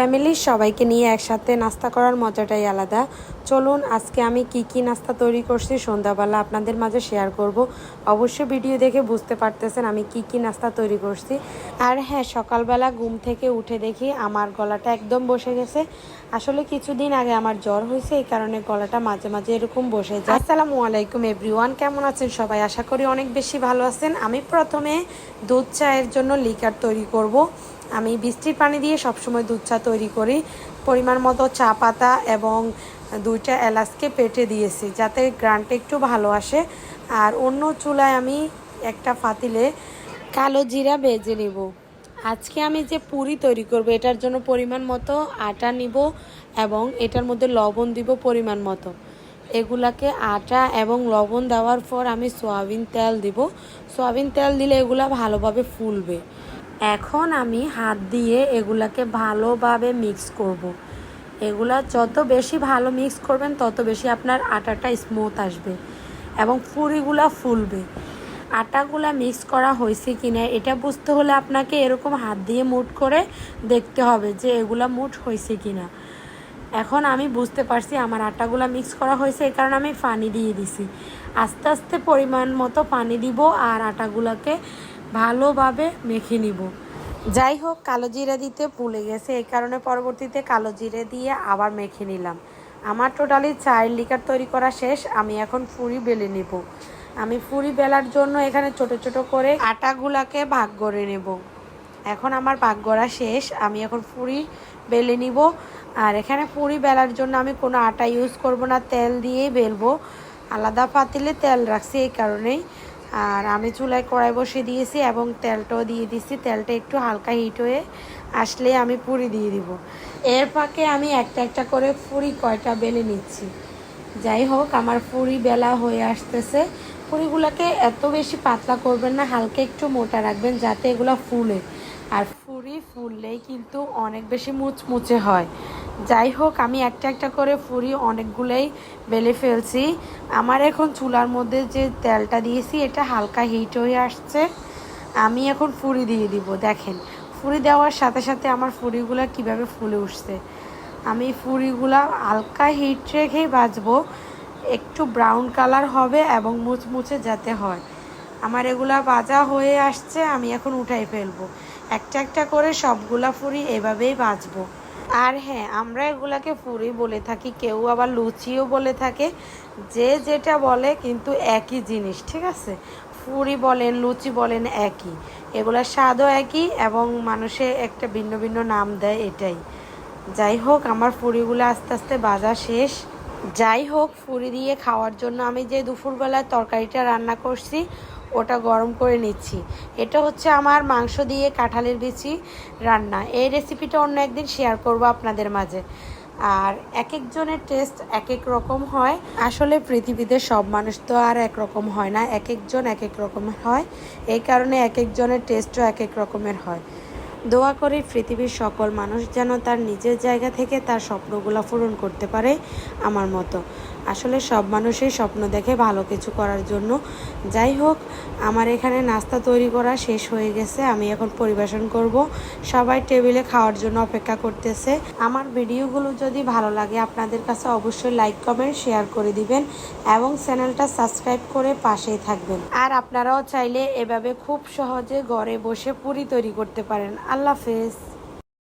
ফ্যামিলির সবাইকে নিয়ে একসাথে নাস্তা করার মজাটাই আলাদা। চলুন, আজকে আমি কি কি নাস্তা তৈরি করছি সন্ধ্যাবেলা আপনাদের মাঝে শেয়ার করব। অবশ্যই ভিডিও দেখে বুঝতে পারতেছেন আমি কি কি নাস্তা তৈরি করছি। আর হ্যাঁ সকালবেলা ঘুম থেকে উঠে দেখি আমার গলাটা একদম বসে গেছে। আসলে কিছুদিন আগে আমার জ্বর হয়েছে, এই কারণে গলাটা মাঝে মাঝে এরকম বসে যায়। আসসালামু আলাইকুম এভরিওয়ান কেমন আছেন সবাই? আশা করি অনেক বেশি ভালো আছেন। আমি প্রথমে দুধ চায়ের জন্য লিকার তৈরি করব। আমি বৃষ্টির পানি দিয়ে সবসময় দুধ চা তৈরি করি। পরিমাণ মতো চা পাতা এবং দুইটা এলাচকে পেটে দিয়েছি যাতে গ্রানটা একটু ভালো আসে। আর অন্য চুলায় আমি একটা ফাতিলে কালো জিরা বেজে নিব। আজকে আমি যে পুরি তৈরি করব এটার জন্য পরিমাণ মতো আটা নিব এবং এটার মধ্যে লবণ দিব পরিমাণ মতো। এগুলাকে আটা এবং লবণ দেওয়ার পর আমি সয়াবিন তেল দিব। সয়াবিন তেল দিলে এগুলা ভালোভাবে ফুলবে। এখন আমি হাত দিয়ে এগুলাকে ভালোভাবে মিক্স করব। এগুলা যত বেশি ভালো মিক্স করবেন, তত বেশি আপনার আটাটা স্মুথ আসবে এবং পুরিগুলা ফুলবে। আটাগুলা মিক্স করা হয়েছে কি না এটা বুঝতে হলে আপনাকে এরকম হাত দিয়ে মুট করে দেখতে হবে যে এগুলা মুট হয়েছে কি না এখন আমি বুঝতে পারছি আমার আটাগুলা মিক্স করা হয়েছে, এই কারণে আমি পানি দিয়ে দিছি। আস্তে আস্তে পরিমাণ মতো পানি দিব আর আটাগুলাকে ভালোভাবে মেখে নিব। যাই হোক, কালো জিরে দিতে ভুলে গেছে, এই কারণে পরবর্তীতে কালো জিরে দিয়ে আবার মেখে নিলাম। আমার টোটালি চার লিকার তৈরি করা শেষ, আমি এখন ফুরি বেলে নেব। আমি ফুরি বেলার জন্য এখানে ছোট ছোট করে আটাগুলাকে ভাগ করে নেব। এখন আমার ভাগ করা শেষ, আমি এখন ফুরি বেলে নিব। আর এখানে ফুরি বেলার জন্য আমি কোনো আটা ইউজ করব না, তেল দিয়েই বেলবো। আলাদা পাতিলে তেল রাখছি এই কারণেই। আর আমি চুলায় কড়াই বসে দিয়েছি এবং তেলটাও দিয়ে দিছি তেলটা একটু হালকা হিট হয়ে আসলে আমি পুরি দিয়ে দিব। এর পাকে আমি একটা একটা করে পুরি কয়টা বেলে নিচ্ছি। যাই হোক, আমার পুরি বেলা হয়ে আসতেছে। পুরিগুলোকে এত বেশি পাতলা করবেন না, হালকা একটু মোটা রাখবেন যাতে এগুলো ফুলে। ফুরি ফুললেই কিন্তু অনেক বেশি মুচমুচে হয়। যাই হোক, আমি একটা একটা করে ফুরি, অনেকগুলোই বেলে ফেলছি। আমার এখন চুলার মধ্যে যে তেলটা দিয়েছি, এটা হালকা হিট হয়ে আসছে। আমি এখন ফুরি দিয়ে দিব, দেখেন। ফুরি দেওয়ার সাথে সাথে আমার ফুরিগুলো কীভাবে ফুলে উঠছে। আমি ফুরিগুলা হালকা হিট রেখেই বাজবো একটু ব্রাউন কালার হবে এবং মুচমুচে যাতে হয়। আমার এগুলা ভাজা হয়ে আসছে, আমি এখন উঠাই ফেলব। একটা একটা করে সবগুলা ফুরি এভাবেই ভাজবো আর হ্যাঁ আমরা এগুলাকে ফুরি বলে থাকি, কেউ আবার লুচিও বলে থাকে, যে যেটা বলে কিন্তু একই জিনিস, ঠিক আছে? ফুরি বলেন, লুচি বলেন একই। এগুলার স্বাদও একই এবং মানুষে একটা ভিন্ন ভিন্ন নাম দেয় এটাই। যাই হোক, আমার ফুরিগুলো আস্তে আস্তে বাজা শেষ। যাই হোক, ফুরি দিয়ে খাওয়ার জন্য আমি যে দুপুরবেলায় তরকারিটা রান্না করছি, ওটা গরম করে নিচ্ছি। এটা হচ্ছে আমার মাংস দিয়ে কাঁঠালের বিচি রান্না। এই রেসিপিটা অন্য একদিন শেয়ার করব আপনাদের মাঝে। আর এক একজনের টেস্ট এক এক রকম হয়। আসলে পৃথিবীতে সব মানুষ তো আর এক রকম হয় না। এক একজন এক এক রকমের হয়। এই কারণে এক একজনের টেস্টও এক এক রকমের হয়। দোয়া করি পৃথিবীর সকল মানুষ যেন তার নিজের জায়গা থেকে তার স্বপ্নগুলো পূরণ করতে পারে আমার মতো। আসলে সব মানুষই স্বপ্ন দেখে ভালো কিছু করার জন্য। যাই হোক, আমার এখানে নাস্তা তৈরি করা শেষ হয়ে গেছে। আমি এখন পরিবেশন করব। সবাই টেবিলে খাওয়ার জন্য অপেক্ষা করতেছে। আমার ভিডিওগুলো যদি ভালো লাগে, আপনাদের কাছে অবশ্যই লাইক, কমেন্ট, শেয়ার করে দিবেন এবং চ্যানেলটা সাবস্ক্রাইব করে পাশেই থাকবেন। আর আপনারাও চাইলে এভাবে খুব সহজে ঘরে বসে পুরি তৈরি করতে পারেন। আল্লাহ হাফেজ।